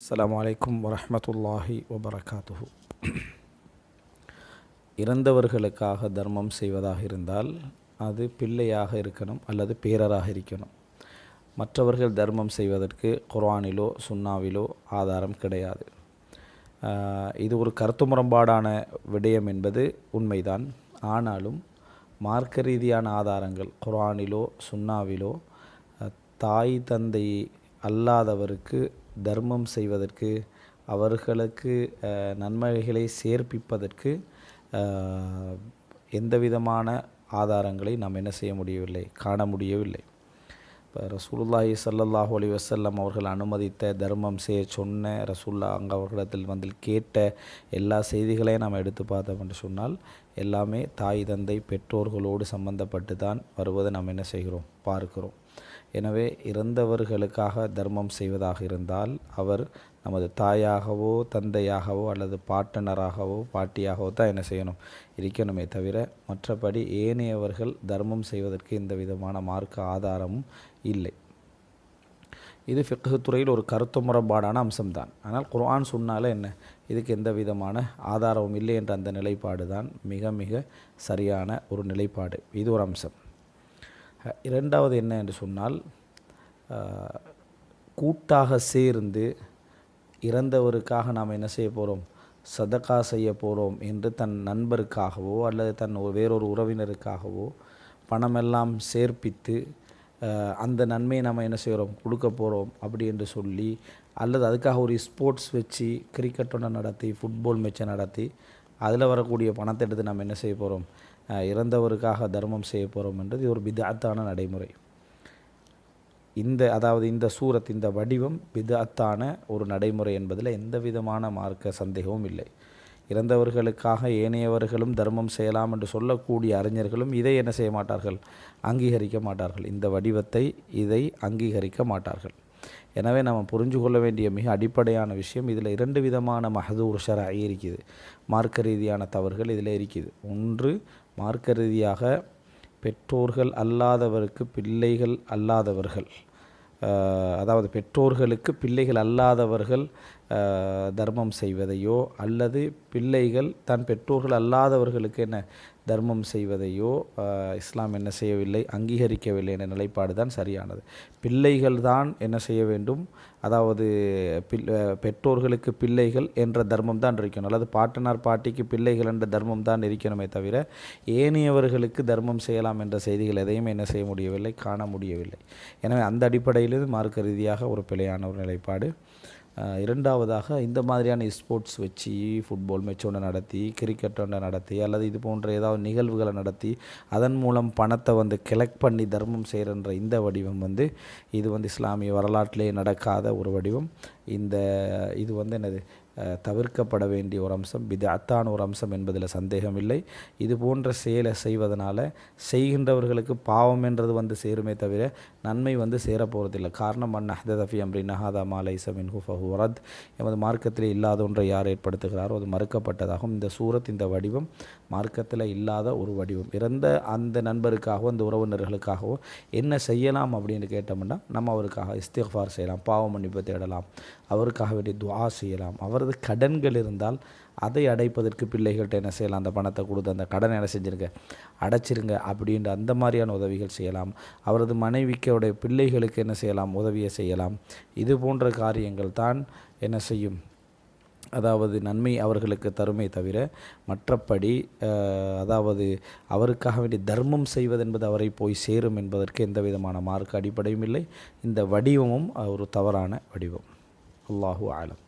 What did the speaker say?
அஸ்லாம் வலைக்கும் வரமத்துல்லாஹி வபரகாத்துஹு. இறந்தவர்களுக்காக தர்மம் செய்வதாக இருந்தால் அது பிள்ளையாக இருக்கணும் அல்லது பேரராக இருக்கணும். மற்றவர்கள் தர்மம் செய்வதற்கு குர்ஆனிலோ சுன்னாவிலோ ஆதாரம் கிடையாது. ஆஹ் இது ஒரு கருத்து முரண்பாடான விடயம் என்பது உண்மைதான். ஆனாலும் மார்க்க ரீதியான ஆதாரங்கள் குர்ஆனிலோ சுன்னாவிலோ தாய் தந்தை அல்லாதவருக்கு தர்மம் செய்வதற்கு அவர்களுக்கு நன்மைகளை சேர்ப்பிப்பதற்கு எந்த விதமான ஆதாரங்களை நாம் என்ன செய்ய முடியவில்லை காண முடியவில்லை. இப்போ ரசூலுல்லாஹி சல்லாஹூ அலி வசல்லம் அவர்கள் அனுமதித்த தர்மம் செய்ய சொன்ன ரசூல்லா அங்கே அவர்களிடத்தில் வந்து கேட்ட எல்லா செய்திகளையும் நாம் எடுத்து பார்த்தோம் என்று சொன்னால் எல்லாமே தாய் தந்தை பெற்றோர்களோடு சம்பந்தப்பட்டு தான் வருவதை நாம் என்ன செய்கிறோம்? பார்க்கிறோம். எனவே இறந்தவர்களுக்காக தர்மம் செய்வதாக இருந்தால் அவர் நமது தாயாகவோ தந்தையாகவோ அல்லது பாட்டனராகவோ பாட்டியாகவோ தான் என்ன செய்யணும்? இருக்கணுமே தவிர மற்றபடி ஏனையவர்கள் தர்மம் செய்வதற்கு எந்த விதமான மார்க்க ஆதாரமும் இல்லை. இது ஃபிக்ஹு துறையில் ஒரு கருத்து முரண்பாடான அம்சம்தான். ஆனால் குர்ஆன் சொன்னால என்ன? இதுக்கு எந்த விதமான ஆதாரமும் இல்லை என்ற அந்த நிலைப்பாடு தான் மிக மிக சரியான ஒரு நிலைப்பாடு. இது ஒரு அம்சம். இரண்டாவது என்ன என்று சொன்னால் கூட்டாக சேர்ந்து இறந்தவருக்காக நாம் என்ன செய்ய போகிறோம் சதக்கா செய்ய போகிறோம் என்று தன் நண்பருக்காகவோ அல்லது தன் வேறொரு உறவினருக்காகவோ பணமெல்லாம் சேர்ப்பித்து அந்த நன்மையை நம்ம என்ன செய்கிறோம் கொடுக்க போகிறோம் அப்படி என்று சொல்லி அல்லது அதுக்காக ஒரு ஸ்போர்ட்ஸ் வச்சு கிரிக்கெட் ஒன்று நடத்தி ஃபுட்பால் மேட்சை நடத்தி அதில் வரக்கூடிய பணத்தை எடுத்து நம்ம என்ன செய்ய போகிறோம் இறந்தவருக்காக தர்மம் செய்ய போகிறோம் என்றது ஒரு பிதாத்தான நடைமுறை. இந்த அதாவது இந்த சூரத் இந்த வடிவம் பிதாத்தான ஒரு நடைமுறை என்பதில் எந்த விதமான மார்க்க சந்தேகமும் இல்லை. இறந்தவர்களுக்காக ஏனையவர்களும் தர்மம் செய்யலாம் என்று சொல்லக்கூடிய அறிஞர்களும் இதை என்ன செய்ய மாட்டார்கள்? அங்கீகரிக்க மாட்டார்கள். இந்த வடிவத்தை இதை அங்கீகரிக்க மாட்டார்கள். எனவே நம்ம புரிஞ்சு கொள்ள வேண்டிய மிக அடிப்படையான விஷயம் இதில் இரண்டு விதமான மஹதூர் ஷராயி இருக்குது. மார்க்க ரீதியான தவறுகள் இதில் இருக்குது. ஒன்று மார்க்க ரீதியாக பெற்றோர்கள் அல்லாதவருக்கு பிள்ளைகள் அல்லாதவர்கள். அதாவது பெற்றோர்களுக்கு பிள்ளைகள் அல்லாதவர்கள் தர்மம் செய்வதையோ அல்லது பிள்ளைகள் தன் பெற்றோர்கள் அல்லாதவர்களுக்கு என்ன தர்மம் செய்வதையோ இஸ்லாம் என்ன செய்யவில்லை அங்கீகரிக்கவில்லை என்ற நிலைப்பாடு தான் சரியானது. பிள்ளைகள் தான் என்ன செய்ய வேண்டும்? அதாவது பில் பெற்றோர்களுக்கு பிள்ளைகள் என்ற தர்மம் தான் இருக்கணும். அல்லது பாட்டனார் பாட்டிக்கு பிள்ளைகள் என்ற தர்மம் தான் இருக்கணுமே தவிர ஏனையவர்களுக்கு தர்மம் செய்யலாம் என்ற செய்திகள் எதையும் என்ன செய்ய முடியவில்லை காண முடியவில்லை. எனவே அந்த அடிப்படையிலிருந்து மார்க்க ரீதியாக ஒரு பிழையான ஒரு நிலைப்பாடு. இரண்டாவதாக இந்த மாதிரியான ஸ்போர்ட்ஸ் வச்சு ஃபுட்பால் மேட்ச் ஒன்று நடத்தி கிரிக்கெட் ஒன்று நடத்தி அல்லது இது போன்ற ஏதாவது நிகழ்வுகளை நடத்தி அதன் மூலம் பணத்தை வந்து கலெக்ட் பண்ணி தர்மம் செய்கிறன்ற இந்த வடிவம் வந்து இது வந்து இஸ்லாமிய வரலாற்றிலே நடக்காத ஒரு வடிவம். இந்த இது வந்து என்னது? தவிர்க்கப்பட வேண்டிய ஒரு அம்சம் பிதாத்தான ஒரு அம்சம் என்பதில் சந்தேகம் இல்லை இது போன்ற செயலை செய்வதனால செய்கின்றவர்களுக்கு பாவம் என்றது வந்து சேருமே தவிர நன்மை வந்து சேரப்போகிறதில்லை காரணம் அன் அஹதஃபி அம்ரி நஹாதா மாலைசமின் மின் எமது மார்க்கத்தில் இல்லாத ஒன்றை யார் ஏற்படுத்துகிறாரோ அது மறுக்கப்பட்டதாகும். இந்த சூரத் இந்த வடிவம் மார்க்கத்தில் இல்லாத ஒரு வடிவம். இறந்த அந்த நண்பருக்காகவோ அந்த உறவினர்களுக்காகவோ என்ன செய்யலாம் அப்படின்னு கேட்டோம்னா நம்ம அவருக்காக இஸ்திஃபார் செய்யலாம் பாவ மன்னிப்பு தேடலாம். அவருக்காக வேண்டிய துவா செய்யலாம். அவரது கடன்கள் இருந்தால் அதை அடைப்பதற்கு பிள்ளைகள்கிட்ட என்ன செய்யலாம்? அந்த பணத்தை கொடுத்து அந்த கடனை என்ன செஞ்சிருங்க? அடைச்சிருங்க அப்படின்ற அந்த மாதிரியான உதவிகள் செய்யலாம். அவரது மனைவிக்கோடைய பிள்ளைகளுக்கு என்ன செய்யலாம்? உதவியை செய்யலாம். இது போன்ற காரியங்கள் தான் என்ன செய்யும்? அதாவது நன்மை அவர்களுக்கு தருமே தவிர மற்றபடி அதாவது அவருக்காக வேண்டிய தர்மம் செய்வது என்பது அவரை போய் சேரும் என்பதற்கு எந்த விதமான மார்க் அடிப்படையும் இல்லை. இந்த வடிவமும் ஒரு தவறான வடிவம். الله أعلم.